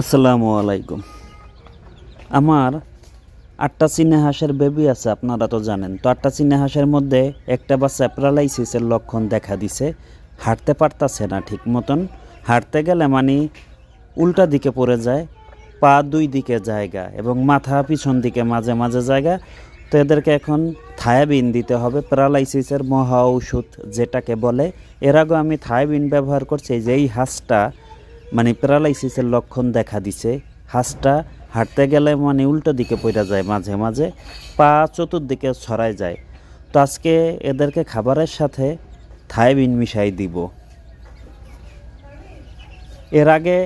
আসসালামু আলাইকুম। আমার আটটা চিনে হাঁসের বেবি আছে, আপনারা তো জানেন। তো আটটা চিনে হাঁসের মধ্যে একটা বাচ্চা প্যারালাইসিসের লক্ষণ দেখা দিছে। হাঁটতে পারতাছে না ঠিক মতন। হাঁটতে গেলে মানে উল্টা দিকে পড়ে যায়, পা দুই দিকে জায়গা এবং মাথা পিছন দিকে মাঝে মাঝে জায়গা। তো এদেরকে এখন থায়াবিন দিতে হবে, প্যারালাইসিসের মহা ঔষধ যেটাকে বলে। এর আগে আমি থায়াবিন ব্যবহার করছি যে এই হাঁসটা মানে প্যারালাইসিসের লক্ষণ দেখা দিছে। হাঁসটা হাঁটতে গেলে মানে উল্টো দিকে পড়ে যায়, মাঝে মাঝে পা চতুর্দিকে ছড়ায় যায়। তো আজকে এদেরকে খাবারের সাথে থাইবিন মিশাই দিব। এর আগে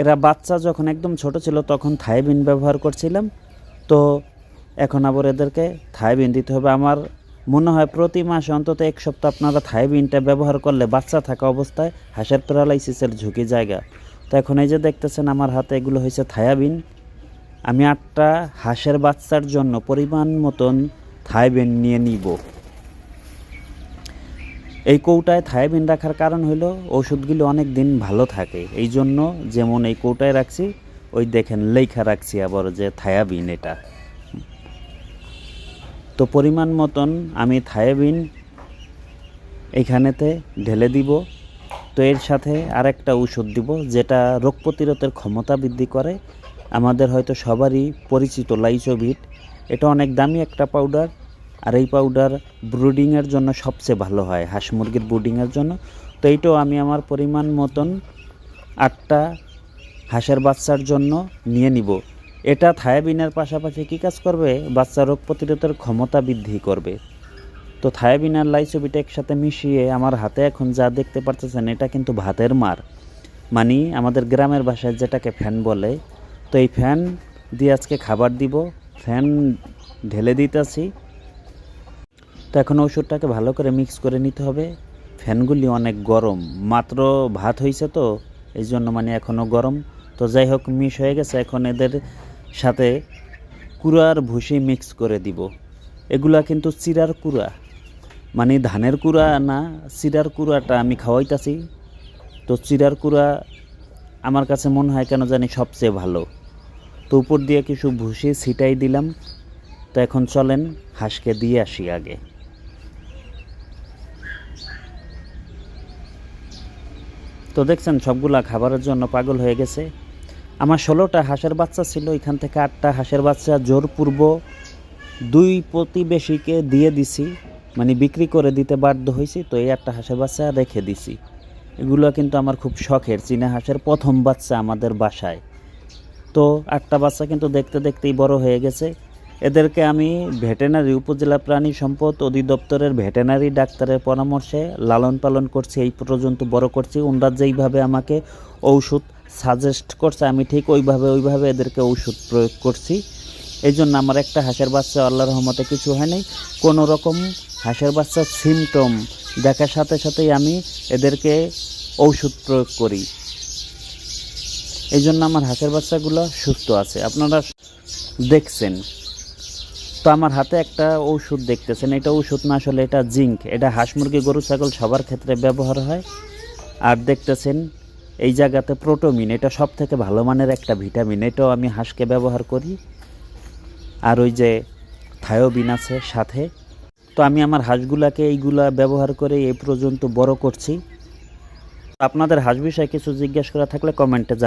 এরা বাচ্চা যখন একদম ছোট ছিল তখন থাইবিন ব্যবহার করছিলাম। তো এখন আবার এদেরকে থাইবিন দিতে হবে। আমার মনে হয় প্রতি মাসে অন্তত এক সপ্তাহ আপনারা থাইবিনটা ব্যবহার করলে বাচ্চা থাকা অবস্থায় হাঁসের প্যারালাইসিসের ঝুঁকি জায়গা। তো এখন এই যে দেখতেছেন, আমার হাতে এগুলো হয়েছে থায়াবিন। আমি আটটা হাঁসের বাচ্চার জন্য পরিমাণ মতন থাইবিন নিয়ে নিব। এই কৌটায় থায়াবিন রাখার কারণ হলো ওষুধগুলো অনেক দিন ভালো থাকে। এই জন্য যেমন এই কৌটায় রাখছি, ওই দেখেন লেখা রাখছি আবার যে থায়াবিন এটা। তো পরিমাণ মতন আমি থায়াবিন এইখানেতে ঢেলে দিব। তো এর সাথে আরেকটা ওষুধ দিব, যেটা রোগ প্রতিরোধের ক্ষমতা বৃদ্ধি করে। আমাদের হয়তো সবারই পরিচিত লাইসোভিট এটা অনেক দামি একটা পাউডার, আর এই পাউডার ব্রুডিংয়ের জন্য সবচেয়ে ভালো হয়, হাঁস মুরগির ব্রুডিংয়ের জন্য। তো এইটাও আমি আমার পরিমাণ মতন আটটা হাঁসের বাচ্চার জন্য নিয়ে নিব। এটা থায়াবিনের পাশাপাশি কী কাজ করবে? বাচ্চা রোগ প্রতিরোধের ক্ষমতা বৃদ্ধি করবে। তো থায়াবিন আর লাইসোবিটা একসাথে মিশিয়ে আমার হাতে এখন যা দেখতে পারতেছেন, এটা কিন্তু ভাতের মার। মানে আমাদের গ্রামের ভাষায় যেটাকে ফ্যান বলে, তো এই ফ্যান দিয়ে আজকে খাবার দিব। ফ্যান ঢেলে দিতেছি। তো এখন ওষুধটাকে ভালো করে মিক্স করে নিতে হবে। ফ্যানগুলি অনেক গরম, মাত্র ভাত হয়েছে তো এই জন্য মানে এখনও গরম। তো যাই হোক, মিশ হয়ে গেছে। এখন এদের সাথে কুড়ার ভুসি মিক্স করে দিব। এগুলা কিন্তু চিরার কুড়া। মানে ধানের কুড়া না, চিরার কুড়াটা আমি খাওয়াইতাছি। তো চিরার কুড়া আমার কাছে মনে হয় কেন জানি সবচেয়ে ভালো। তো উপর দিয়ে কিছু ভুসি ছিটাই দিলাম। তো এখন চলেন হাঁসকে দিয়ে আসি আগে। তো দেখছেন সবগুলা খাবারের জন্য পাগল হয়ে গেছে। আমার ষোলোটা হাঁসের বাচ্চা ছিল, এখান থেকে আটটা হাঁসের বাচ্চা জোরপূর্ব দুই প্রতিবেশীকে দিয়ে দিছি মানে বিক্রি করে দিতে বাধ্য হয়েছি তো এই একটা হাঁসের বাচ্চা রেখে দিছি। এগুলো কিন্তু আমার খুব শখের, চীনা হাঁসের প্রথম বাচ্চা আমাদের বাসায়। তো আটটা বাচ্চা কিন্তু দেখতে দেখতেই বড় হয়ে গেছে। এদেরকে আমি ভেটেনারি, উপজেলা প্রাণী সম্পদ অধিদপ্তরের ভেটেনারি ডাক্তারের পরামর্শে লালন পালন করছি, এই পর্যন্ত বড় করছি। ওনারা যেইভাবে আমাকে ঔষধ সাজেস্ট করছে, আমি ঠিক ওইভাবে ওইভাবে এদেরকে ঔষধ প্রয়োগ করছি। এই জন্য আমার একটা হাঁসের বাচ্চা আল্লাহ রহমতে কিছু হয়নি কোনো রকম হাঁসের বাচ্চার সিমটম দেখার সাথে সাথেই আমি এদেরকে ঔষধ প্রয়োগ করি। এই জন্য আমার হাঁসের বাচ্চাগুলো সুস্থ আছে। আপনারা দেখছেন। তো আমার হাতে একটা ঔষধ দেখতেছেন। এটা ঔষধ না, আসলে এটা জিঙ্ক। এটা হাঁস মুরগি, গরু, ছাগল সবার ক্ষেত্রে ব্যবহার হয়। আর দেখতেছেন এই জায়গাতে প্রোটোমিন এটা সব থেকে ভালো মানের একটা ভিটামিন এটাও আমি হাঁসকে ব্যবহার করি। আর ওই যে থায়োবিন আছে সাথে। তো আমি আমার হাঁসগুলাকে এইগুলা ব্যবহার করে এই পর্যন্ত বড় করছি। আপনাদের হাঁস বিষয়ে কিছু জিজ্ঞেস করা থাকলে কমেন্টে